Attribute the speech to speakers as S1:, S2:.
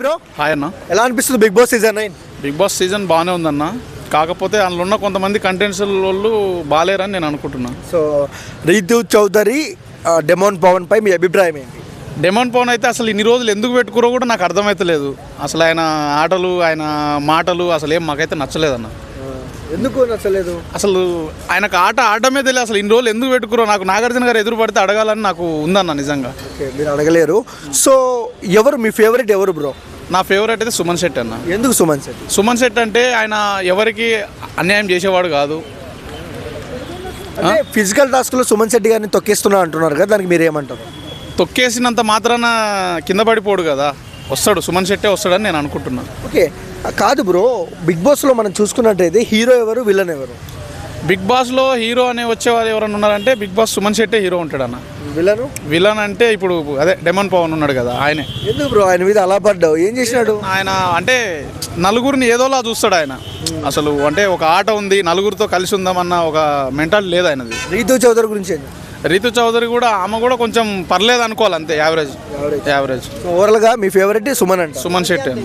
S1: Bro?
S2: Hi అన్న.
S1: ఎలా అనిపిస్తుంది Big Boss season nine?
S2: Big Boss season బాగానే ఉందన్న. కాకపోతే అందులో ఉన్న కొంతమంది కంటెంట్స్ వాళ్ళు బాగాలేరని నేను అనుకుంటున్నా.
S1: సో రీతు చౌదరి డెమోన్ పవన్ పై మీ అభిప్రాయం ఏంటి?
S2: డెమోన్ పవన్ అయితే అసలు ఇన్ని రోజులు ఎందుకు పెట్టుకురో కూడా నాకు అర్థమైతలేదు అసలు ఆయన ఆటలు ఆయన మాటలు అసలు ఏం మాకైతే నచ్చలేదన్న.
S1: ఎందుకు నచ్చలేదు?
S2: అసలు ఆయనకు ఆట ఆడమే తెలియదు. అసలు ఇన్ని రోజులు ఎందుకు పెట్టుకురో నాకు నాగార్జున గారు ఎదురు పడితే అడగాలని నాకు ఉందన్న నిజంగా.
S1: ఓకే మీరు అడగలేరు. సో ఎవరు మీ ఫేవరెట్ ఎవరు బ్రో
S2: నా ఫేవరెట్ అయితే సుమన్ శెట్టి అన్న.
S1: ఎందుకు సుమన్ శెట్టి?
S2: సుమన్ శెట్టి అంటే ఆయన ఎవరికి అన్యాయం చేసేవాడు కాదు.
S1: ఫిజికల్ టాస్క్లో సుమన్ శెట్టి గారిని తొక్కేస్తున్నా అంటున్నారు కదా దానికి మీరు ఏమంటారు?
S2: తొక్కేసినంత మాత్రాన కింద పడిపోడు కదా. వస్తాడు సుమన్ శెట్టే వస్తాడని నేను అనుకుంటున్నాను.
S1: ఓకే కాదు బ్రో బిగ్ బాస్లో మనం చూసుకున్నట్టయితే హీరో ఎవరు విలన్ ఎవరు?
S2: బిగ్ బాస్లో హీరో అనే వచ్చేవారు ఎవరైనా ఉన్నారంటే బిగ్ బాస్ సుమన్ శెట్టే హీరో ఉంటాడన్న.
S1: విలను?
S2: విలన్ అంటే ఇప్పుడు అదే డెమన్ పవన్ ఉన్నాడు కదా ఆయనే.
S1: ఎందుకు బ్రో ఆయన మీద అలా పడ్డావు? ఏం చేసినాడు?
S2: ఆయన అంటే నలుగురిని ఏదోలా చూస్తాడు ఆయన. అసలు అంటే ఒక ఆట ఉంది నలుగురితో కలిసి ఉందామన్న ఒక మెంటాలిటీ లేదు ఆయనది.
S1: రీతు చౌదరి గురించి
S2: రీతు చౌదరి కూడా ఆమె కూడా కొంచెం పర్లేదు అనుకోవాలి అంతే యావరేజ్. యావరేజ్.
S1: సో ఓవరాల్గా మీ ఫేవరెట్ సుమన్ అంట.
S2: సుమన్ శెట్టి అన్న